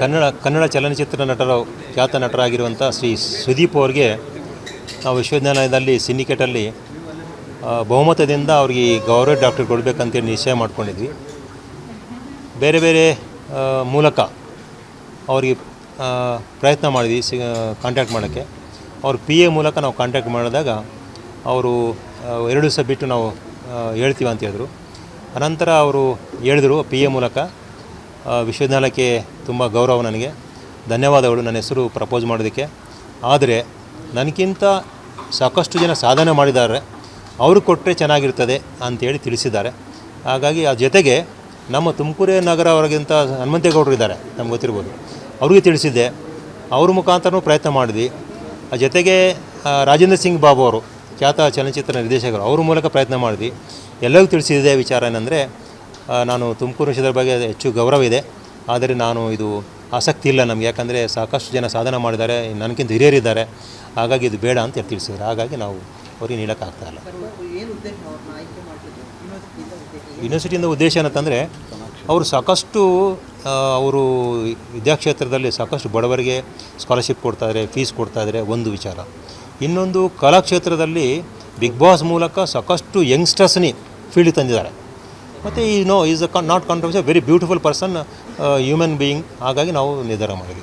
ಕನ್ನಡ ಕನ್ನಡ ಚಲನಚಿತ್ರ ನಟರ ಖ್ಯಾತ ನಟರಾಗಿರುವಂಥ ಶ್ರೀ ಸುದೀಪ್ ಅವ್ರಿಗೆ ನಾವು ವಿಶ್ವವಿದ್ಯಾಲಯದಲ್ಲಿ ಸಿಂಡಿಕೇಟಲ್ಲಿ ಬಹುಮತದಿಂದ ಅವ್ರಿಗೆ ಗೌರವ ಡಾಕ್ಟರ್ ಕೊಡಬೇಕಂತೇಳಿ ನಿಶ್ಚಯ ಮಾಡ್ಕೊಂಡಿದ್ವಿ. ಬೇರೆ ಬೇರೆ ಮೂಲಕ ಅವ್ರಿಗೆ ಪ್ರಯತ್ನ ಮಾಡಿದ್ವಿ ಸಿ ಕಾಂಟ್ಯಾಕ್ಟ್ ಮಾಡೋಕ್ಕೆ. ಅವ್ರ ಪಿ ಎ ಮೂಲಕ ನಾವು ಕಾಂಟ್ಯಾಕ್ಟ್ ಮಾಡಿದಾಗ ಅವರು ಎರಡು ದಿವಸ ಬಿಟ್ಟು ನಾವು ಹೇಳ್ತೀವಿ ಅಂತ ಹೇಳಿದ್ರು. ಅನಂತರ ಅವರು ಹೇಳಿದರು ಪಿ ಎ ಮೂಲಕ ವಿಶ್ವವಿದ್ಯಾಲಯಕ್ಕೆ ತುಂಬ ಗೌರವ ನನಗೆ. ಧನ್ಯವಾದಗಳು ನನ್ನ ಹೆಸರು ಪ್ರಪೋಸ್ ಮಾಡೋದಕ್ಕೆ. ಆದರೆ ನನಗಿಂತ ಸಾಕಷ್ಟು ಜನ ಸಾಧನೆ ಮಾಡಿದ್ದಾರೆ. ಅವರು ಕೊಟ್ಟರೆ ಚೆನ್ನಾಗಿರ್ತದೆ ಅಂತೇಳಿ ತಿಳಿಸಿದ್ದಾರೆ. ಹಾಗಾಗಿ ಆ ಜೊತೆಗೆ ನಮ್ಮ ತುಮಕೂರು ನಗರ ಅವರಿಗಿಂತ ಹನುಮಂತೇಗೌಡರು ಇದ್ದಾರೆ, ನಮ್ಗೆ ಗೊತ್ತಿರ್ಬೋದು. ಅವ್ರಿಗೆ ತಿಳಿಸಿದ್ದೆ. ಅವ್ರ ಮುಖಾಂತರನೂ ಪ್ರಯತ್ನ ಮಾಡಿದ್ವಿ. ಆ ಜೊತೆಗೆ ರಾಜೇಂದ್ರ ಸಿಂಗ್ ಬಾಬು ಅವರು, ಖ್ಯಾತ ಚಲನಚಿತ್ರ ನಿರ್ದೇಶಕರು, ಅವ್ರ ಮೂಲಕ ಪ್ರಯತ್ನ ಮಾಡಿದ್ವಿ. ಎಲ್ಲರಿಗೂ ತಿಳಿಸಿದೆ ವಿಚಾರ ಏನಂದರೆ ನಾನು ತುಮಕೂರು ವಿಷಯದ ಬಗ್ಗೆ ಹೆಚ್ಚು ಗೌರವ ಇದೆ. ಆದರೆ ನಾನು ಇದು ಆಸಕ್ತಿ ಇಲ್ಲ ನಮಗೆ. ಯಾಕಂದರೆ ಸಾಕಷ್ಟು ಜನ ಸಾಧನೆ ಮಾಡಿದ್ದಾರೆ. ನನಗಿಂತ ಹಿರಿಯರಿದ್ದಾರೆ. ಹಾಗಾಗಿ ಇದು ಬೇಡ ಅಂತ ತಿಳಿಸಿದ್ದಾರೆ ಹಾಗಾಗಿ ನಾವು ಅವ್ರಿಗೆ ನೀಡೋಕ್ಕಾಗ್ತಾ ಇಲ್ಲ. ಯೂನಿವರ್ಸಿಟಿಯಿಂದ ಉದ್ದೇಶ ಏನಂತಂದರೆ, ಅವರು ಸಾಕಷ್ಟು ಅವರು ವಿದ್ಯಾಕ್ಷೇತ್ರದಲ್ಲಿ ಸಾಕಷ್ಟು ಬಡವರಿಗೆ ಸ್ಕಾಲರ್ಶಿಪ್ ಕೊಡ್ತಾಯಿದ್ದಾರೆ ಫೀಸ್ ಕೊಡ್ತಾಯಿದ್ದಾರೆ ಒಂದು ವಿಚಾರ. ಇನ್ನೊಂದು ಕಲಾಕ್ಷೇತ್ರದಲ್ಲಿ ಬಿಗ್ ಬಾಸ್ ಮೂಲಕ ಸಾಕಷ್ಟು ಯಂಗ್ಸ್ಟರ್ಸ್ನಿ ಫೀಲ್ಡ್ ತಂದಿದ್ದಾರೆ. ಮತ್ತು ಈ no is a not controversy very beautiful person human being ಹಾಗಾಗಿ ನಾವು ನಿರ್ಧಾರ ಮಾಡಿದ್ವಿ.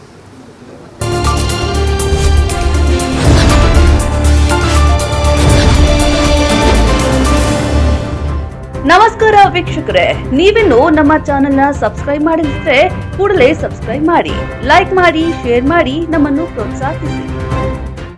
ನಮಸ್ಕಾರ ವೀಕ್ಷಕರೇ. ನೀವಿನ್ನು ನಮ್ಮ ಚಾನೆಲ್ನ ಸಬ್ಸ್ಕ್ರೈಬ್ ಮಾಡಿದ್ರೆ ಕೂಡಲೇ ಸಬ್ಸ್ಕ್ರೈಬ್ ಮಾಡಿ ಲೈಕ್ ಮಾಡಿ ಶೇರ್ ಮಾಡಿ ನಮ್ಮನ್ನು ಪ್ರೋತ್ಸಾಹಿಸಿ.